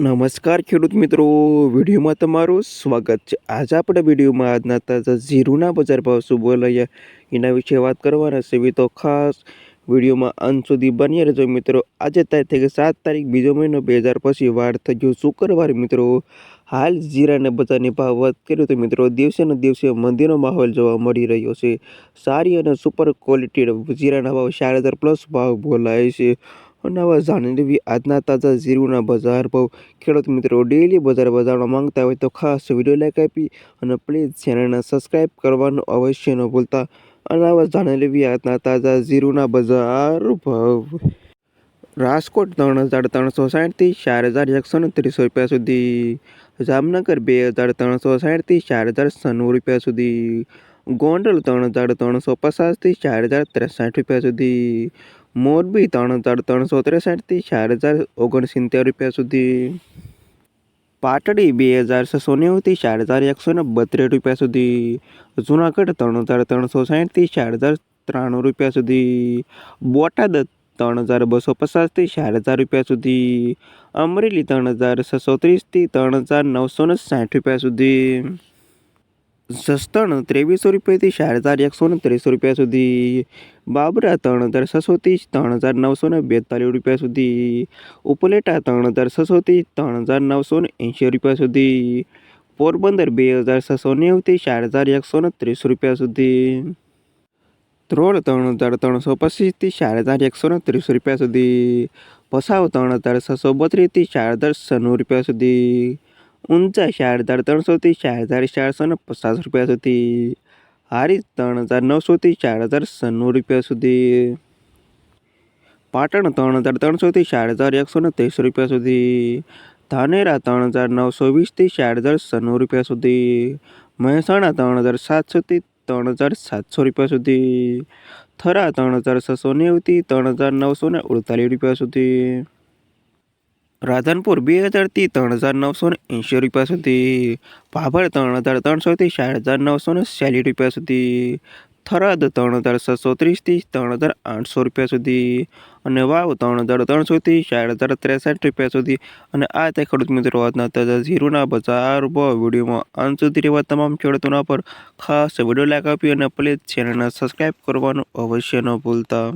નમસ્કાર ખેડૂત મિત્રો, વિડીયોમાં તમારું સ્વાગત છે. આજે આપણે વિડીયોમાં આજના તાજા ઝીરુના બજાર ભાવ શું બોલાયા, એના વિશે વાત કરવાના છે. તો ખાસ વિડીયોમાં અંત સુધી બની રહેજો મિત્રો. આજે તારીખ સાત તારીખ, બીજો મહિનો બે હજાર પછી વાર થઈ ગયો શુક્રવાર મિત્રો. હાલ જીરાને બજારની ભાવ વાત કર્યો તો મિત્રો, દિવસે ને દિવસે મંદીનો માહોલ જોવા મળી રહ્યો છે. સારી અને સુપર ક્વોલિટી જીરાના ભાવ ચાર હજાર પ્લસ ભાવ બોલાય છે. અને હવે જાણી લેવી. આજના તાજા જીરુના બજાર ભાવ. ખેડૂત મિત્રો ડેલી બજાર બજારમાં માંગતા હોય તો ખાસ વીડિયો લાઈક આપી અને પ્લીઝ ચેનલને સબસ્ક્રાઈબ કરવાનું અવશ્ય ન ભૂલતા. અને આવા જાણી લેવી આજના તાજા જીરુના બજાર ભાવ. રાજકોટ ત્રણ હજાર ત્રણસો સાઠથી ચાર હજાર એકસો ને ત્રીસો રૂપિયા સુધી. જામનગર બે હજાર ત્રણસો સાઠથી ચાર હજાર સન્નું રૂપિયા સુધી. ગોંડલ ત્રણ હજાર ત્રણસો પચાસથી ચાર હજાર ત્રેસાઠ રૂપિયા સુધી. મોરબી ત્રણ હજાર ત્રણસો ત્રેસઠથી ચાર હજાર ઓગણસિત્તેર રૂપિયા સુધી. પાટડી બે હજાર છસો નેવુંથી ચાર હજાર એકસો ને બત્રીસ રૂપિયા સુધી. જુનાગઢ ત્રણ હજાર ત્રણસો સાઠથી ચાર હજાર ત્રાણું રૂપિયા સુધી. બોટાદ ત્રણ હજાર બસો પચાસથી ચાર હજાર રૂપિયા સુધી. અમરેલી ત્રણ હજાર છસો ત્રીસથી ત્રણ હજાર નવસો ને સાઠ રૂપિયા સુધી. જસદણ ત્રેવીસો રૂપિયાથી ચાર હજાર એકસો ને ત્રીસ રૂપિયા સુધી. બાબરા ત્રણ હજાર છસોથી ત્રણ હજાર નવસો ને બેતાલીસ રૂપિયા સુધી. ઉપલેટા ત્રણ હજાર છસોથી ત્રણ હજાર નવસો ને એંશી રૂપિયા સુધી. પોરબંદર બે હજાર છસો નેવુંથી ચાર હજાર એકસો ને ત્રીસ રૂપિયા સુધી. ધ્રોળ ત્રણ હજાર ત્રણસો પચીસથી ચાર હજાર એકસો ને ત્રીસ રૂપિયા સુધી. ભસાવ ત્રણ હજાર છસો બત્રીસથી ચાર હજાર છન્નું રૂપિયા સુધી. ઊંચા ચાર હજાર ત્રણસોથી ચાર હજાર ચારસો ને પચાસ રૂપિયા સુધી. હારીજ ત્રણ હજાર નવસોથી ચાર હજાર સન્નું રૂપિયા સુધી. પાટણ ત્રણ હજાર ત્રણસોથી ચાર હજાર એકસો ને ત્રીસ રૂપિયા સુધી. ધાનેરા ત્રણ હજાર નવસો વીસથી ચાર હજાર સન્નું રૂપિયા સુધી. મહેસાણા ત્રણ હજાર સાતસોથી ત્રણ હજાર સાતસો રૂપિયા સુધી. થરા ત્રણ હજાર છસો નેવુંથી ત્રણ હજાર નવસો ને અડતાલીસ રૂપિયા સુધી. રાધનપુર બે હજારથી ત્રણ હજાર નવસો ને એંશી રૂપિયા સુધી ભાભર ત્રણ હજાર ત્રણસોથી ચાર હજાર નવસો ને ચાલીસ રૂપિયા સુધી, થરાદ ત્રણ હજાર છસો ત્રીસથી ત્રણ હજાર આઠસો રૂપિયા સુધી અને વાવ ત્રણ હજાર ત્રણસોથી ચાર હજાર ત્રેસઠ રૂપિયા સુધી. અને આ તે ખેડૂત મિત્રો આજના તાજા ઝીરોના બજાર ભાવ વિડીયોમાં. અંત સુધી રહેવા તમામ ખેડૂતોના પર ખાસ વીડિયો લાઈક આપી અને પ્લીઝ ચેનલને સબસ્ક્રાઈબ કરવાનું અવશ્ય ન ભૂલતા.